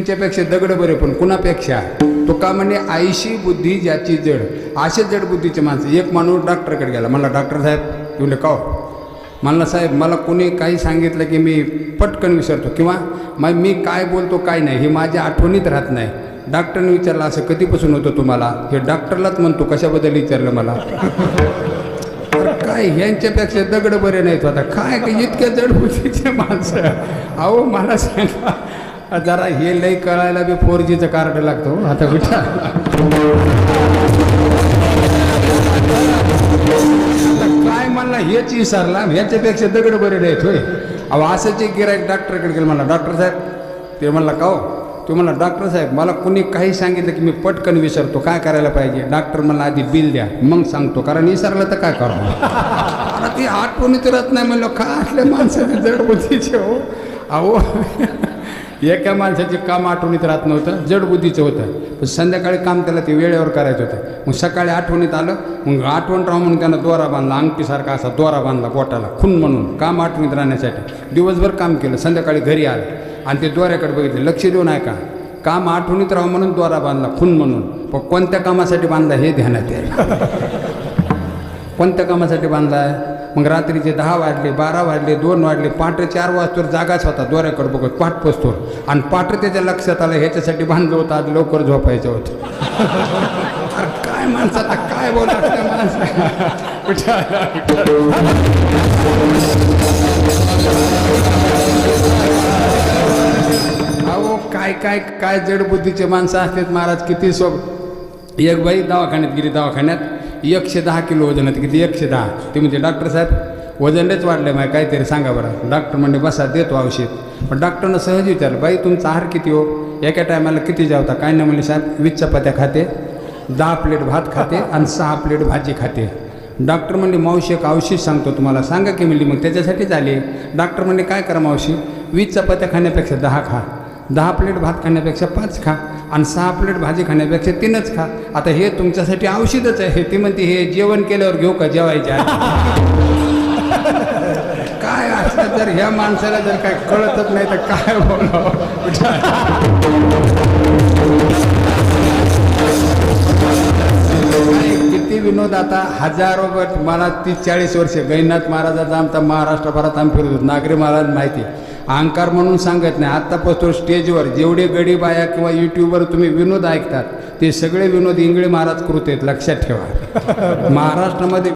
त्यांच्यापेक्षा दगड बरे पण कुणापेक्षा? तो का म्हणे आईशी बुद्धी ज्याची जड. असे जड बुद्धीचे माणसं. एक माणूस डॉक्टरकडे गेला. मला डॉक्टर साहेब येऊन का हो? म्हणला साहेब मला कोणी काही सांगितलं की मी पटकन विसरतो किंवा मग मी काय बोलतो काय नाही हे माझ्या आठवणीत राहत नाही. डॉक्टरने विचारलं असं कधीपासून होतं तुम्हाला? हे डॉक्टरलाच म्हणतो कशाबद्दल विचारलं मला? काय ह्यांच्यापेक्षा दगड बरे नाहीत आता. काय इतक्या जड बुद्धीचे माणसं? अहो मला सांगा जरा हे लई कळायला बी फोर जीचं कार्ड लागतो हो, आता विचार काय म्हणला हेच विसरला. ह्याच्यापेक्षा दगड बरे नाहीत होय. अहो असंच एक गिरायक डॉक्टरकडे गेलं म्हणला डॉक्टर साहेब ते म्हणला का हो ते म्हणला डॉक्टर साहेब मला कुणी काही सांगितलं की मी पटकन विसरतो काय करायला पाहिजे? डॉक्टर मला आधी बिल द्या मग सांगतो कारण विसरलं तर काय करू? आता ती आठवणी तर नाही म्हणलं का असल्या माणसाचे जडबुद्धीचे हो? अहो एका माणसाचे काम आठवणीत राहत नव्हतं जडबुद्धीचं होतं. पण संध्याकाळी काम त्याला ते वेळेवर करायचं होतं. मग सकाळी आठवणीत आलं मग आठवण राहून म्हणून त्यानं दोरा बांधला अंगठीसारखा असा दोरा बांधला पोटाला खून म्हणून काम आठवणीत राहण्यासाठी. दिवसभर काम केलं संध्याकाळी घरी आलं. आणि ते दोऱ्याकडे बघितलं लक्ष देऊन ऐका काम आठवणीत राहू म्हणून दोरा बांधला खून म्हणून. पण कोणत्या कामासाठी बांधला हे ध्यानात आहे कोणत्या कामासाठी बांधला? आहे मग रात्रीचे दहा वाजले बारा वाजले दोन वाजले पाठ चार वाजतोर जागाच होता दोऱ्याकडे बघत पाठ पोचतो आणि पाठ त्याच्या लक्षात आलं ह्याच्यासाठी बांधलं होतं आज लवकर झोपायचं होतं. अरे काय माणसं काय बोला अहो काय काय काय जडबुद्धीचे माणसं असतात महाराज किती सोब एक बाई दवाखान्यात गेली दवाखान्यात. एकशे दहा किलो वजन होतं किती? एकशे दहा ते म्हणजे डॉक्टर साहेब वजन लयच वाढलं माय काहीतरी सांगा बरं. डॉक्टर म्हणजे बसा देतो औषध. पण डॉक्टरनं सहज विचारलं बाई तुमचा आहार किती हो? एका टायमाला किती जेवता? काय नाही म्हणले साहेब वीस चपात्या खाते दहा प्लेट भात खाते आणि सहा प्लेट भाजी खाते. डॉक्टर म्हणले मावशी एक औषध सांगतो तुम्हाला. सांगा की म्हणली मग त्याच्यासाठीच आले. डॉक्टर म्हणले काय करा मावशी? वीस चपात्या खाण्यापेक्षा दहा खा. दहा प्लेट भात खाण्यापेक्षा पाच खा. आणि सहा प्लेट भाजी खाण्यापेक्षा तीनच खा. आता हे तुमच्यासाठी औषधच आहे. ती म्हणते हे जेवण केल्यावर घेऊ का जेवायच्या? काय असं जर ह्या माणसाला जर काय कळतच नाही तर काय बोलावं? किती आता हजारो वर्ष मला तीस चाळीस वर्ष गैनाथ महाराजाचा आमचा महाराष्ट्रभरात आम्ही फिरत होतो. नागरी महाराज माहिती अहंकार म्हणून सांगत नाही. आत्तापासून स्टेजवर जेवढे गडी बाया किंवा यूट्यूबवर तुम्ही विनोद ऐकतात ते सगळे विनोद इंगळे महाराज कृत आहेत लक्षात ठेवा. महाराष्ट्रामध्ये